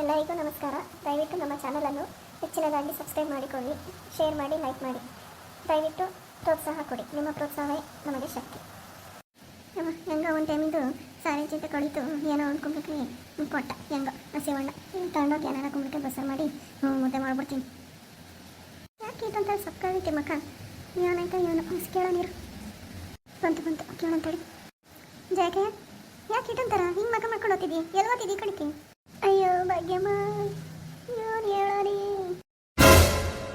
ಎಲ್ಲರಿಗೂ ನಮಸ್ಕಾರ. ದಯವಿಟ್ಟು ನಮ್ಮ ಚಾನಲನ್ನು ಹೆಚ್ಚಿನದಾಗಿ ಸಬ್ಸ್ಕ್ರೈಬ್ ಮಾಡಿಕೊಳ್ಳಿ. ಶೇರ್ ಮಾಡಿ ಲೈಕ್ ಮಾಡಿ. ದಯವಿಟ್ಟು ಪ್ರೋತ್ಸಾಹ ಕೊಡಿ. ನಿಮ್ಮ ಪ್ರೋತ್ಸಾಹವೇ ನಮಗೆ ಶಕ್ತಿ. ನಮ್ಮ ಹೆಂಗ ಒಂದು ಟೈಮಿಂದು ಸಾರಿ ಚಿಂತೆ ಕಳಿತು ಏನೋ ಒಂದು ಕುಂಬಳಕಾಯಿ ಕೊಟ್ಟ ಹೆಂಗ, ಹಸಿವಣ್ಣ. ತಗೊಂಡೋಗಿ ಏನಾರ ಕುಂಬಳಕಾಯಿ ಬಸರ್ ಮಾಡಿ ಹ್ಞೂ ಮುದ್ದೆ ಮಾಡ್ಬಿಡ್ತೀನಿ. ಯಾಕೆ ಇದಂತ ಸಕ್ಕೈತೆ ಮಕ್ಕ ಏನಾಯ್ತಾ ಏನು ಹಸಿ ಕೇಳೋ ನೀರು ಬಂತು ಬಂತು. ಕೇಳಂತೇಳಿ ಜಯಕೆ ಯಾಕೆ ಇಟ್ಟಂತಾರ ಹಿಂಗೆ ಮಗ ಮಾಡ್ಕೊಂಡು ಹೋಗ್ತಿದ್ದಿ ಎಲ್ಲಿ ಕಣಿಕೆ ಅಯ್ಯೋ ಭಾಗ್ಯಮ್ಮ ಏನು ಹೇಳೋರಿ.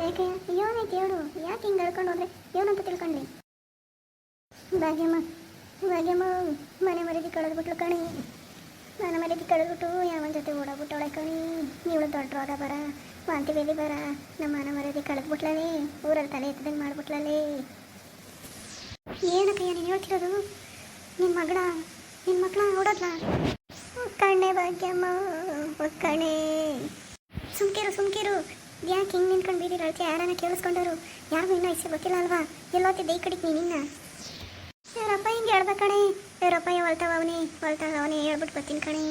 ಏಕೆ? ಏನೈತಿ ಹೇಳು? ಯಾಕೆ ಹಿಂಗೆ ಹೇಳ್ಕೊಂಡು ಹೋದ್ರೆ? ಏನಂತ ತಿಳ್ಕೊಂಡ್ಲಿ ಭಾಗ್ಯಮ್ಮ ಭಾಗ್ಯಮ್ಮ, ಮನೆ ಮರ್ಯಾದೆ ಕಳೆದ್ಬಿಟ್ಲು ಕಣಿ. ಮನೆ ಮರ್ಯಾದೆ ಕಳೆದ್ಬಿಟ್ಟು ಯಾವನ ಜೊತೆ ಓಡಾಗ್ಬಿಟ್ಟವಳೆ ಕಣಿ. ಇವಳು ದೊಡ್ಡ ರೋಗ ಬರ ವಾಂತಿ ಬೇದಿ ಬರ. ನಮ್ಮ ಮನೆ ಮರ್ಯಾದೆ ಕಳೆದ್ಬಿಟ್ಲಲೇ, ಊರಲ್ಲಿ ತಲೆ ಎತ್ತದಂಗೆ ಮಾಡ್ಬಿಟ್ಲಲೇ. ಏನಕ್ಕ ನೀನು ಹೇಳ್ತಿರೋದು? ನಿಮ್ಮ ಮಗಳ ನಿನ್ನ ಮಕ್ಕಳ ಓಡೋದ್ಲ? ಕಣ್ಣೆ ಭಾಗ್ಯಮ್ಮ ಕಣೆ ಸುಮ್ಕಿರು ಸುಮ್ಕಿರು. ಯಾಕೆ ಹಿಂಗೆ ನಿಂತ್ಕೊಂಡು ಬೀದಿರ ಅಳ್ತಿ ಯಾರನ್ನ ಕೇಳಿಸ್ಕೊಂಡರು ಯಾರಿಗೂ ಇನ್ನೂ ಇಷ್ಟ ಗೊತ್ತಿಲ್ಲ ಅಲ್ವಾ? ಎಲ್ಲೋತಿದ್ದೆ ಈ ಕಡೆಗೆ ನೀನು ಇವರಪ್ಪ ಹಿಂಗೆ ಹೇಳ್ಬೇಕಣೆ ಇವರಪ್ಪ ಹೊಲ್ತಾವ ಅವನೇ. ಹೊಲ್ತಾವ ಅವನೇ ಹೇಳ್ಬಿಟ್ಟು ಬರ್ತೀನಿ ಕಣೆ.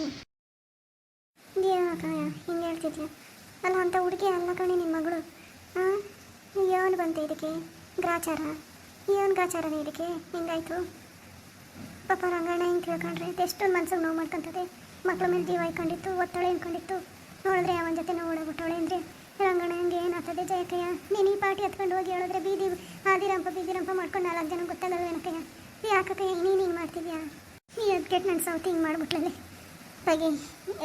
ಕಣ, ಹಿಂಗೆ ಹೇಳ್ತಿದ್ಯ? ಅಲ್ಲ, ಅಂತ ಹುಡುಗಿ ಅಲ್ಲ ಕಣೆ ನಿಮ್ಮ ಮಗಳು. ಹಾಂ ಏನು ಬಂತು ಇದಕ್ಕೆ? ಗ್ರಾಚಾರ? ಏನು ಗ್ರಾಚಾರನೇ ಇದಕ್ಕೆ? ಹಿಂಗಾಯ್ತು? ಪಾಪ ರಂಗಣ್ಣ ಹಿಂಗೆ ತಿಳ್ಕೊಂಡ್ರೆ? ಎಷ್ಟೊಂದು ಮನ್ಸಿಗೆ ನೋವು ಮಾಡ್ಕೊಂತದೆ. ಮಕ್ಳ ಮೇಲೆ ಜೀವ ಇಟ್ಕೊಂಡಿತ್ತು ಒತ್ತಳೆ ಅನ್ಕೊಂಡಿತ್ತು ನೋಡಿದ್ರೆ ಅವನ ಜೊತೆ ನಾವು ಓಡಾಗ್ಬಿಟ್ಟವಳೆ ಅಂದರೆ, ರಂಗಣ್ಣ, ಹಂಗೆ ಏನಾಗ್ತದೆ ಜಯಕಯ್ಯ, ನೀನು ಈ ಪಾರ್ಟಿ ಹತ್ಕೊಂಡು ಹೋಗಿ ಹೇಳಿದ್ರೆ ಬೀದಿ ಆದಿರಂಪ ಬೀದಿರಂಪ ಮಾಡ್ಕೊಂಡು ನಾಲ್ಕು ಜನ ಗೊತ್ತಾಗಲ್ಲ ಏನಕ್ಕಯ್ಯ? ಯಾಕಕ್ಕಯ್ಯ ನೀನು ಹಿಂಗೆ ಮಾಡ್ತಿದ್ಯಾ? ಈ ಅಪ್ಡೇಟ್ ನನ್ನ ಸೌತ್ ಹಿಂಗೆ ಮಾಡ್ಬಿಟ್ಲಲ್ಲಿ ಹಾಗೆ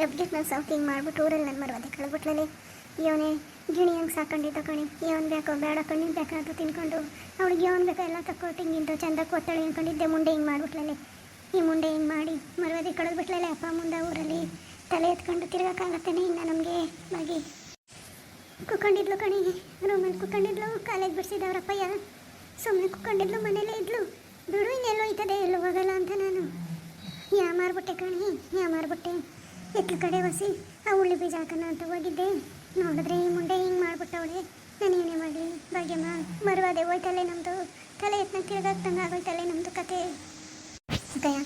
ಅಪ್ಡೇಟ್ ನನ್ನ ಸೌತ್ ಹಿಂಗೆ ಮಾಡ್ಬಿಟ್ಟು ಊರಲ್ಲಿ ನನ್ನ ಮರ್ವಾದೆ ಕಳ್ಬಿಟ್ಲಲ್ಲಿ ಇವನೇ ಗಿಣಿ ಹಂಗೆ ಸಾಕೊಂಡಿದ್ದ ಕಣಿ? ಏನು ಬೇಕೋ ಬೇಡ ಕಣ್ಣಿನ ಬೇಕಾದ್ರೂ ತಿನ್ಕೊಂಡು, ಅವಳಿಗೆ ಏನು ಬೇಕೋ? ಎಲ್ಲ ತಕ್ಕೊಟ್ಟು ಹಿಂಗಿಂತ ಚಂದ ಒತ್ತಳೆ ಅನ್ಕೊಂಡಿದ್ದೆ ಮುಂಡೆ ಹಿಂಗೆ ಮಾಡ್ಬಿಟ್ಲಲ್ಲಿ ಈ ಮುಂಡೆ ಹಿಂಗೆ ಮಾಡಿ? ಮರವಾದಿ ಕಳೆದ್ಬಿಟ್ಲಲ್ಲ ಅಪ್ಪ ಮುಂದೆ ಊರಲ್ಲಿ ತಲೆ ಎತ್ಕೊಂಡು ತಿರ್ಗಕ್ಕಾಗತ್ತೇನೆ ಇನ್ನು ನಮಗೆ ಬಾಗಿ ಕುಕ್ಕೊಂಡಿದ್ಲು ಕಣಿ. ರೂಮಲ್ಲಿ ಕುಕ್ಕೊಂಡಿದ್ಲು ಕಾಲೇಜ್ ಬಿಡಿಸಿದವ್ರಪ್ಪಯ್ಯ. ಸುಮ್ಮನೆ ಕುಕ್ಕೊಂಡಿದ್ಲು ಮನೇಲೇ ಇದ್ಲು. ಬಿಡು, ಇನ್ನೆಲ್ಲೋ ಹೋಯ್ತದೆ ಎಲ್ಲೂ ಹೋಗಲ್ಲ ಅಂತ ನಾನು. ಯಾ ಮಾರ್ಬಿಟ್ಟೆ ಕಣಿ, ಯಾ ಮಾರ್ಬಿಟ್ಟೆ? ಎತ್ಲ ಕಡೆ ಒಸಿ, ಆ ಹುಳ್ಳಿ ಬೀಜ ಹಾಕೋಣ ಅಂತ ಹೋಗಿದ್ದೆ. ನೋಡಿದ್ರೆ ಈ ಮುಂಡೆ ಹಿಂಗೆ ಮಾಡಿಬಿಟ್ಟವಳೆ. ನಾನು ಏನೇ ಮಾಡಲಿ? ಭಾಗ್ಯಮ್ಮ, ಮರುವಾದೆ ಹೋಯ್ತಲ್ಲೇ ನಮ್ಮದು ತಲೆ ಎತ್ನ ತಿರ್ಗಾಕ್ತಂಗೆ ಆಗೋಯ್ತಲ್ಲೇ ನಮ್ಮದು ಕತೆ. ಅಕ್ಕಯ್ಯ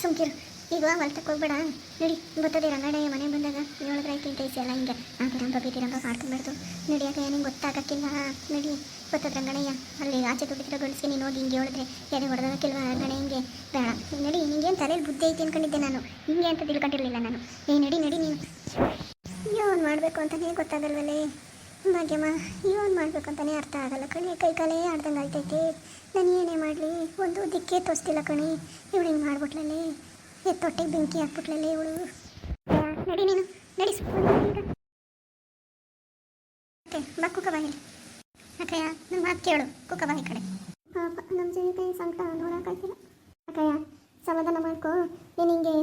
ಸುಮ್ಕಿರು ಈಗ ಹೊಲ್ತಕ್ಕೆ ಹೋಗ್ಬೇಡ. ನಡಿ, ಗೊತ್ತದೆ ರಂಗಣ್ಣಯ್ಯ ಮನೆ ಬಂದಾಗ ಹೇಳಿದ್ರೆ ಆಯ್ತು ಟೇಸಿ ಎಲ್ಲ ಹಿಂಗೆ. ಆದಿರಂಪ ಬಿದಿರಂಬ ಮಾಡ್ಕೊಂಡ್ಬಿಡ್ತು ನಡಿ ಅಕ್ಕಯ್ಯ, ನಿಂಗೆ ಗೊತ್ತಾಗಕ್ಕಿಲ್ಲ. ನಡಿ. ಗೊತ್ತದ ರಂಗಣಯ್ಯ ಅಲ್ಲಿ ಆಚೆ ದುಡ್ಡಿದ್ರೆ ಗಳಿಸಿ ನೀನು ಹೋಗಿ ಹಿಂಗೆ ಹೇಳಿದ್ರೆ ಎದೆ ಹೊಡೆದಾಗಕ್ಕಿಲ್ವ ರಂಗಣ ಹಿಂಗೆ? ಬೇಡ. ನಡಿ ನಿಂಗೇನು ತಲೆಯಲ್ಲಿ ಬುದ್ಧಿ ಐತಿ ಅನ್ಕೊಂಡಿದ್ದೆ ನಾನು. ಹಿಂಗೆ ಅಂತ ತಿಳ್ಕೊಂಡಿರಲಿಲ್ಲ ನಾನು. ಏ, ನಡಿ ನಡಿ ನೀನು. ಏನು ಮಾಡಬೇಕು ಅಂತಲೇ ಗೊತ್ತಾಗಲ್ವಲ್ಲೇ ಭಾಗ್ಯಮ್ಮ ಇವನ್ ಮಾಡಬೇಕು ಅಂತಾನೆ ಅರ್ಥ ಆಗಲ್ಲ ಕಣಿ. ಕೈ ಕಾಲೇ ಆಡ್ದಂಗೆ ಆಗ್ತೈತೆ ನಾನು ಏನೇ ಮಾಡಲಿ? ಒಂದು ದಿಕ್ಕೇ ತೋರಿಸ್ತಿಲ್ಲ ಕಣಿ. ಇವಳು ಹಿಂಗೆ ಮಾಡ್ಬಿಟ್ಲಲ್ಲಿ ಎತ್ತೊಟ್ಟಿಗೆ ಬೆಂಕಿ ಹಾಕ್ಬಿಟ್ಲಲ್ಲಿ ಇವಳು. ನಡಿ ನೀನು. ನಡಿ ಸುಮ್ಮನೆ ಈಗ. ಮತ್ತೆ, ಬಾ ಕುಕ್ಕಬಾ ಬಾಯಿ ಅಕ್ಕಯ್ಯ ನನ್ನ ಮಾತು ಕೇಳು. ಕುಕ್ಕ ಬಾಯಿ ಕಡೆ. ನಮ್ಮ ಜೀವಿತ ಸಂಕಟ ನೋಡೋಕ್ಕಾಗ್ತಿಲ್ಲ ಅಕ್ಕಯ್ಯ, ಸಮಾಧಾನ ಮಾಡ್ಕೊ ನೀನು ಹಿಂಗೆ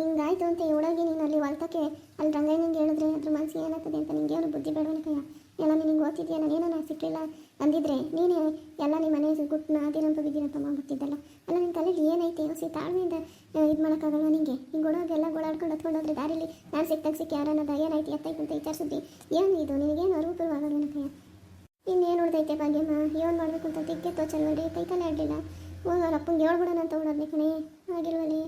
ಹಿಂಗಾಯ್ತು ಅಂತ ಒಳಗೆ ನೀನು ಅಲ್ಲಿ ಹೊಲ್ತಕ್ಕೆ ಅಲ್ಲಿ ರಂಗಯ್ಯ ನಿಂಗೆ ಹೇಳಿದ್ರೆ ಅದ್ರ ಮನಸ್ಸಿಗೆ ಏನಾಗ್ತದೆ ಅಂತ ನಿಂಗೆ ಏನು ಬುದ್ಧಿ ಬೇಡವನಕಯ್ಯ ಎಲ್ಲ ನಿನಗೆ ಓದ್ತಿದ್ಯಾ ನಾನು ಏನೋ ನಾನು ಸಿಕ್ಕಿಲ್ಲ ಅಂದಿದ್ರೆ, ನೀನೇ ಎಲ್ಲ ನಿಮ್ಮ ಮನೆ ಗುಟ್ಟನ ಅದಿರಂತ ಬಿದ್ದಿರಂತ ಮಾಡ್ಬಿಟ್ಟಿದ್ದಲ್ಲ ಅಲ್ಲ ನಿನ್ನ ತಲೆಗೆ ಏನೈತೆ ಹೊಸಿ ತಾಳ್ಮೆಯಿಂದ ಇದು ಮಾಡೋಕ್ಕಾಗಲ್ಲ ನಿಂಗೆ? ಹಿಂಗೆ ಗೊಡೋಗೆಲ್ಲ ಗೋಳಾಡ್ಕೊಂಡು ಹತ್ಕೊಂಡು ಹೋದ್ರೆ ದಾರಿಲಿ ನಾನು ಸಿಕ್ತಾಗ ಸಿಕ್ಕಿ ಯಾರನ್ನದ ಏನಾಯ್ತು ಎತ್ತೈತೆ ಅಂತ ವಿಚಾರಿಸಿದ್ವಿ. ಏನು ಇದು? ನಿನಗೇನು ಅರುಪುರವಾಗಲ್ಲನಕಯ್ಯ ಇನ್ನೇನು ಉಳ್ದೈತೆ ಭಾಗ್ಯಮ್ಮ? ಏನು ಮಾಡಬೇಕು ಅಂತ ತಿಕ್ಕೆ ತೋಚಲ್ವಲ್ರಿ ತಲೆ ಆಡಲಿಲ್ಲ. ಅವ್ರ ಅಪ್ಪಂಗೆ ಹೇಳ್ಬಿಡೋಣ ಅಂತ ಓಡೋದ್ನಿ ಕಣೇ. ಆಗಿಲ್ವಲ್ಲಿ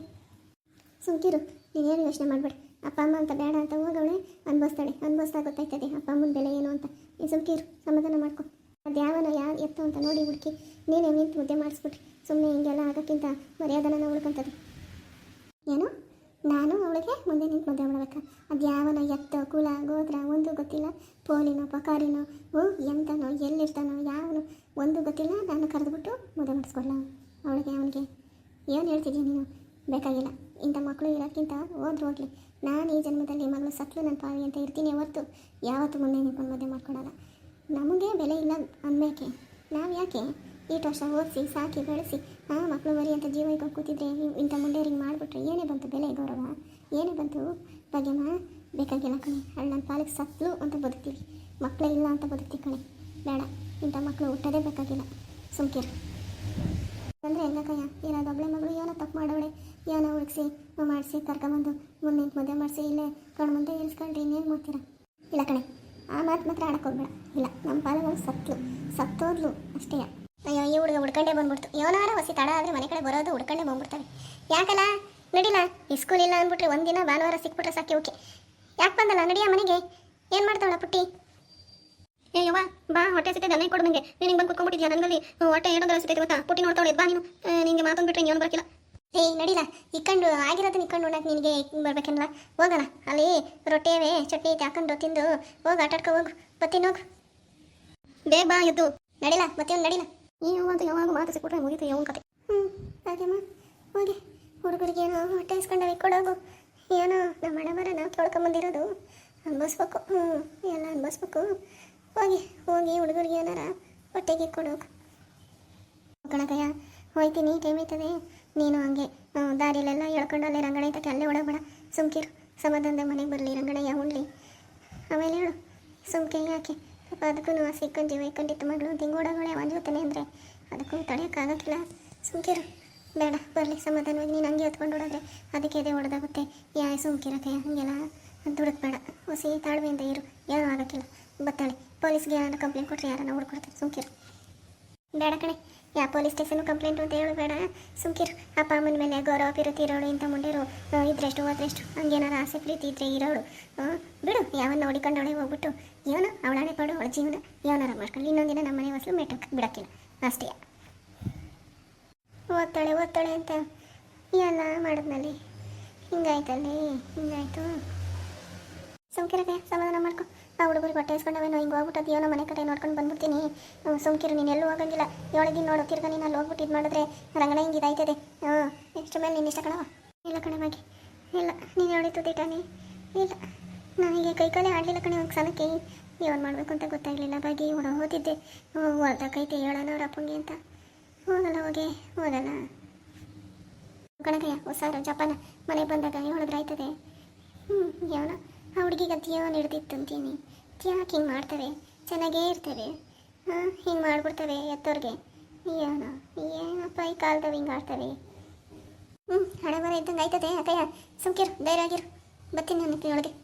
ಸುಮ್ಕಿರು ನೀನೇನು ಯೋಚನೆ ಮಾಡಬೇಡ. ಅಪ್ಪ ಅಮ್ಮ ಅಂತ ಬೇಡ ಅಂತ ಹೋಗವಳೆ ಅನ್ಭವಿಸ್ತಾಳೆ. ಅನ್ಭವಿಸ್ತಾ ಗೊತ್ತಾಯ್ತದೆ ಅಪ್ಪ ಅಮ್ಮನ ಬೆಲೆ ಏನು ಅಂತ. ನೀನು ಸುಮ್ಕಿರು ಸಮಾಧಾನ ಮಾಡ್ಕೊ. ಅದು ಯಾವನ ಯಾವ ಎತ್ತು ಅಂತ ನೋಡಿ ಹುಡುಕಿ. ನೀನೇ ನಿಂತು ಮುದ್ದೆ ಮಾಡಿಸ್ಬಿಟ್ರಿ. ಸುಮ್ಮನೆ ಹಿಂಗೆಲ್ಲ ಆಗೋಕ್ಕಿಂತ ಮರ್ಯಾದನ ಉಳ್ಕೊಂತದೆ ಏನು? ನಾನು ಅವಳಿಗೆ ಮುಂದೆ ನಿಂತು ಮುದ್ದೆ ಮಾಡ್ಬೇಕಾ? ಅದು ಯಾವನ ಎತ್ತ ಕುಲ, ಗೋತ್ರ ಒಂದು ಗೊತ್ತಿಲ್ಲ. ಪೋಲಿನೋ ಪಕಾರಿನೋ, ಓ, ಎಂತನೋ, ಎಲ್ಲಿರ್ತಾನೋ, ಯಾವನು ಒಂದು ಗೊತ್ತಿಲ್ಲ. ನಾನು ಕರೆದುಬಿಟ್ಟು ಮುದ್ದೆ ಮಾಡಿಸ್ಕೊಡ್ಲ? ಅವಳಿಗೆ, ಅವನಿಗೆ. ಏನು ಹೇಳ್ತಿದ್ದೀನಿ ನೀನು? ಬೇಕಾಗಿಲ್ಲ. ಇಂಥ ಮಕ್ಕಳು ಇರೋಕ್ಕಿಂತ ಹೋದ್ರು ಹೋಗ್ಲಿ. ನಾನು ಈ ಜನ್ಮದಲ್ಲಿ ಮಗಳು ಸತ್ಲು ನನ್ನ ಪಾವಿ ಅಂತ ಇರ್ತೀನಿ ಹೊರ್ತು ಯಾವತ್ತೂ ಮುಂದೆ ನಿಂತ್ಕೊಂಡು ಮದುವೆ ಮಾಡ್ಕೊಡಲ್ಲ. ನಮಗೆ ಬೆಲೆ ಇಲ್ಲ ಅನ್ಬೇಕೆ. ನಾವು ಯಾಕೆ ಈಟು ವರ್ಷ ಓದಿಸಿ, ಸಾಕಿ, ಬೆಳೆಸಿ, ಆ ಮಕ್ಕಳು ಬರೀ ಅಂತ ಜೀವ ಇಟ್ಕೊಂಡು ಕೂತಿದ್ರೆ ಇಂಥ ಮುಂಡೇರಿಗೆ ಮಾಡಿಬಿಟ್ರೆ ಏನೇ ಬಂತು ಬೆಲೆ, ಗೌರವ? ಏನೇ ಬಂತು? ಭಾಗ್ಯಮ್ಮ ಬೇಕಾಗಿಲ್ಲ ಕಣೆ. ಅಲ್ಲಿ ನನ್ನ ಪಾಲಿಗೆ ಸತ್ಲು ಅಂತ ಬದುಕ್ತೀವಿ. ಮಕ್ಕಳೇ ಇಲ್ಲ ಅಂತ ಬದುಕ್ತೀವಿ ಕಣೆ. ಬೇಡ. ಇಂಥ ಮಕ್ಕಳು ಹುಟ್ಟೋದೇ ಬೇಕಾಗಿಲ್ಲ. ಸುಮ್ಕಿರು. ಅಂದರೆ ಕಯ್ಯ? ಏನಾದ್ರು ಒಬ್ಬಳೆ ಮಗಳು ಏನೋ ತಪ್ಪು ಮಾಡೋಳೆ ಏನೋ ಹುಡುಕ್ಸಿ ಮಾಡಿಸಿ, ಕರ್ಕೊಂಬಂದು, ಮುಂದೆ ಮದುವೆ ಮಾಡಿಸಿ, ಇಲ್ಲೇ ಕಣ್ಣು ಮುಂದೆ ಇಳಿಸ್ಕೊಂಡ್ರೆ ಇನ್ನೇನು ಮಾಡ್ತೀರಾ? ಇಲ್ಲ ಕಣೆ, ಆ ಮಾತು ಮಾತ್ರ ಆಡಕ್ಕೆ ಹೋಗ್ಬೇಡ. ಇಲ್ಲ ನಮ್ಮ ಪಾಲಗಳು ಸತ್ತು ಸತ್ತೋದ್ಲು ಅಷ್ಟೇ. ಅಯ್ಯೋ, ಈ ಹುಡುಗ ಹುಡ್ಕೊಂಡೇ ಬಂದ್ಬಿಡ್ತು. ಯೋನಾರ ಹೊಸಿ ತಡ ಆದರೆ ಮನೆ ಕಡೆ ಬರೋದು ಹುಡ್ಕೊಂಡೇ ಬಂದ್ಬಿಡ್ತಾರೆ ಯಾಕಲ್ಲ? ನಡಿಲ್ಲ ಸ್ಕೂಲ್ ಇಲ್ಲ ಅಂದ್ಬಿಟ್ರೆ ಒಂದಿನ ಭಾನುವಾರ ಸಿಕ್ಬಿಟ್ರೆ ಸಾಕಿ ಓಕೆ ಯಾಕೆ ಬಂದಲ್ಲ? ನಡಿಯ ಮನೆಗೆ? ಏನು ಮಾಡ್ತಾವಳ ಪುಟ್ಟಿ? ಏ ಯವ್ವ ಬಾ ಹೊಟ್ಟೆ ಸಿಗ್ತದೆ ನನಗೆ ಕೊಡು ನನಗೆ ನೀನು ಬಂದು ಕುತ್ಕೊಂಡ್ಬಿಟ್ಟಿದ್ಯಾ? ನನಗಲ್ಲಿ ಹೊಟ್ಟೆ ಏನೋ ಸಿಗ್ತೈತೆ ಗೊತ್ತಾ? ಪುಟ್ಟಿ ನೋಡ್ತಾಳೆ ಬಾ ನೀನು. ನಿಂಗೆ ಮಾತೊಂದು ಬಿಟ್ರೆ ಏನು ಬರಕಿಲ್ಲ. ಏ ನಡಿಲ್ಲ ಇಕ್ಕಂಡು ಆಗಿರೋದನ್ನ ಇಕ್ಕಂಡು ಉಣ್ಣಕ್ಕೆ ನಿನಗೆ ಬರ್ಬೇಕೇನಲ್ಲ? ಹೋಗಲ್ಲ ಅಲ್ಲಿ ರೊಟ್ಟಿ ಚಟ್ನಿ ಐತೆ ಹಾಕೊಂಡು ತಿಂದು ಹೋಗಿ ಆಟಾಡ್ಕೊ ಹೋಗು. ಬತ್ತೀನಿ ಹೋಗು. ಬೇ ಬಾ ಎದ್ದು. ನಡಿಲ್ಲ ಬತ್ತೀನಿ ನಡಿಲ್ಲ ಹೂವು ಅಂತ ಯಾವಾಗ ಮಾತು ಸಿಕ್ಬಿಟ್ರೆ ಮುಗೀತು ಯಾವ ಕತೆ. ಹ್ಞೂ ಹಾಗೆಮ್ಮ. ಹೋಗಿ. ಹುಡುಗರಿಗೆ ಏನೋ ಹೊಟ್ಟೆ ಇಸ್ಕೊಂಡವೆ ಕೊಡೋಗು. ಏನೋ ನಮ್ಮ ಹಣ ಬರ ನಾವು ತೊಳ್ಕೊಂಬಂದಿರೋದು. ಅನ್ಭವಿಸ್ಬೇಕು. ಹ್ಞೂ ಎಲ್ಲ ಅನ್ಭವಿಸ್ಬೇಕು. ಹೋಗಿ ಹೋಗಿ ಹುಡುಗರಿಗೆ ಏನಾರ ಹೊಟ್ಟೆಗೆ ಕೊಡು. ಕಣಕಯ್ಯ ಹೋಯ್ತೀನಿ ಟೈಮ್ ಆಯ್ತದೆ. ನೀನು ಹಂಗೆ ದಾರಿಲೆಲ್ಲ ಹೇಳ್ಕೊಂಡು ಅಲ್ಲಿ ರಂಗಣ ಐತಕ್ಕೆ ಅಲ್ಲೇ ಒಳಗಬೇಡ ಸುಮ್ಕಿರು, ಸಮಾಧಾನದ ಮನೆಗೆ ಬರಲಿ, ರಂಗಣಯ್ಯ ಉಣ್ಲಿ. ಆಮೇಲೆ ಹೇಳು, ಸುಮ್ಕೆ ಯಾಕೆ? ಪಾಪ ಅದಕ್ಕೂ ಆಸೆ ಇಕ್ಕೊಂಡು ಜೀವ ಇಕ್ಕೊಂಡಿತ್ತು ಮಗಳು ದಿಂಗೋಡಗಳೇ ಜೊತೆನೆ ಅಂದರೆ ಅದಕ್ಕೂ ತಡೆಯೋಕ್ಕಾಗೋಕ್ಕಿಲ್ಲ ಸುಮ್ಕಿರು, ಬೇಡ, ಬರಲಿ, ಸಮಾಧಾನವಾಗಿ ನೀನು ಹಂಗೆ ಹೊತ್ಕೊಂಡು ಹೊಡೋದ್ರೆ ಅದಕ್ಕೆ ಎದೆ ಹೊಡೆದಾಗುತ್ತೆ ಯಾ ಸುಮ್ಕಿರಕ್ಕೆ ಹಂಗೆಲ್ಲ ದುಡುಕ್ಬೇಡ. ಹೊಸಿ ತಾಳ್ಮೆಯಿಂದ ಇರು, ಏನೂ ಆಗೋಕ್ಕಿಲ್ಲ. ಬತ್ತಾಳೆ. ಪೊಲೀಸ್ಗೆ ಯಾರನ್ನ ಕಂಪ್ಲೇಂಟ್ ಕೊಟ್ಟರೆ ಯಾರನ್ನ ಹುಡ್ಕೊಡ್ತಾರೆ? ಸುಮ್ಕಿರು. ಬೇಡ ಕಣೆ. ಯಾ ಪೊಲೀಸ್ ಸ್ಟೇಷನ್ ಕಂಪ್ಲೇಂಟ್ ಅಂತ ಹೇಳು ಬೇಡ. ಸುಮ್ಕಿರು. ಅಪ್ಪ ಅಮ್ಮನ ಮೇಲೆ ಗೌರವ ಪ್ರೀತಿ ಇರೋಳು, ಇಂಥ ಮುಂಡೆರು. ಇದ್ರೆಷ್ಟು, ಹೋದ್ರೆಷ್ಟು. ಹಂಗೇನಾರು ಆಸೆ, ಪ್ರೀತಿ ಇದ್ರೆ ಇರೋಳು. ಬಿಡು. ಯಾವನ್ನ ನೋಡಿಕೊಂಡವಳೆ ಹೋಗ್ಬಿಟ್ಟು. ಇವನು ಅವಳಾಣೆ ಪಡು ಅವಳ ಜೀವನ. ಯಾವನಾರ ಮಾಡ್ಕೊಂಡು ಇನ್ನೊಂದಿನ ನಮ್ಮ ಮನೆ ಹೊಸಲು ಮೆಟ್ಟಕ್ಕೆ ಬಿಡಕ್ಕಿಲ್ಲ. ಅಷ್ಟೇ. ಓದ್ತಾಳೆ ಓದ್ತಾಳೆ ಅಂತ. ಎಲ್ಲ ಮಾಡಿದ್ನಲ್ಲಿ? ಹಿಂಗಾಯ್ತಲ್ಲಿ, ಹಿಂಗಾಯ್ತು. ಸುಮ್ಕಿರಕ್ಕೆ ಸಮಾಧಾನ ಮಾಡ್ಕೊ. ಆ ಹುಡುಗರು ಹೊಟ್ಟೆ ಇಸ್ಕೊಂಡವೇನೋ ಹಿಂಗೆ ಹೋಗ್ಬಿಟ್ಟು ಅದೇನೋ ಮನೆ ಕಡೆ ನೋಡ್ಕೊಂಡು ಬಂದ್ಬಿಡ್ತೀನಿ. ಸುಮ್ಕಿರು, ನೀನು ಎಲ್ಲೂ ಹೋಗಂಗಿಲ್ಲ. ಏಳಿಗೆ ನೋಡು, ತಿರ್ಗ ನೀನು ಅಲ್ಲಿ ಹೋಗ್ಬಿಟ್ಟು ಇದು ಮಾಡಿದ್ರೆ ರಂಗಣ ಹಿಂಗೆ ಇದಾಯ್ತದೆ. ಹಾಂ ನೆಕ್ಸ್ಟ್ ಮೇಲೆ ನೀನು ಇಷ್ಟ ಕಣವ ಇಲ್ಲ ಕಣೆ ಬಾಗಿ ಇಲ್ಲ, ನೀನು ಹೇಳಿದ್ದು ದಿಟಾನಿ ಇಲ್ಲ. ನನಗೆ ಕೈ ಕಾಲೇ ಆಡಲಿಲ್ಲ ಕಣೆ, ಒಂದು ಸಲಕ್ಕೆ. ಏನು ಮಾಡಬೇಕು ಅಂತ ಗೊತ್ತಾಗಲಿಲ್ಲ, ಬಾಗಿ ಹೊರ ಹೋದಿದ್ದೆ ಕೈತೆ ಹೇಳೋಣ ಅವ್ರ ಅಪ್ಪಂಗೆ ಅಂತ. ಹೋಗಲ್ಲ ಹೋಗಿ, ಹೋಗಲ್ಲ. ಕಣಕಯ್ಯ, ಹೊಸ ಜಪಾನ, ಮನೆಗೆ ಬಂದಾಗ ಹೇಳಿದ್ರೆ ಆಯ್ತದೆ ಹ್ಞೂ ಯಾವನ ಆ ಹುಡುಗಿಗೆ ಅದೇನು ಹಿಡ್ದಿತ್ತು ಅಂತೀನಿ ಯಾಕೆ ಹಿಂಗೆ ಮಾಡ್ತವೆ ಚೆನ್ನಾಗೇ ಇರ್ತವೆ ಹಾಂ, ಹಿಂಗೆ ಮಾಡಿಬಿಡ್ತವೆ ಎತ್ತೋರಿಗೆ. ಏನೋ, ಏನಪ್ಪ ಈ ಕಾಲದವು ಹಿಂಗೆ ಆಡ್ತವೆ ಹ್ಞೂ ಹಣ ಬರ ಇದ್ದಂಗೆ ಆಯ್ತದೆ, ಅಕ್ಕಯ್ಯ. ಸುಮ್ಕಿರು, ಧೈರ್ಯ ಆಗಿರು. ಬರ್ತೀನಿ ನಾನು ಒಳಗೆ.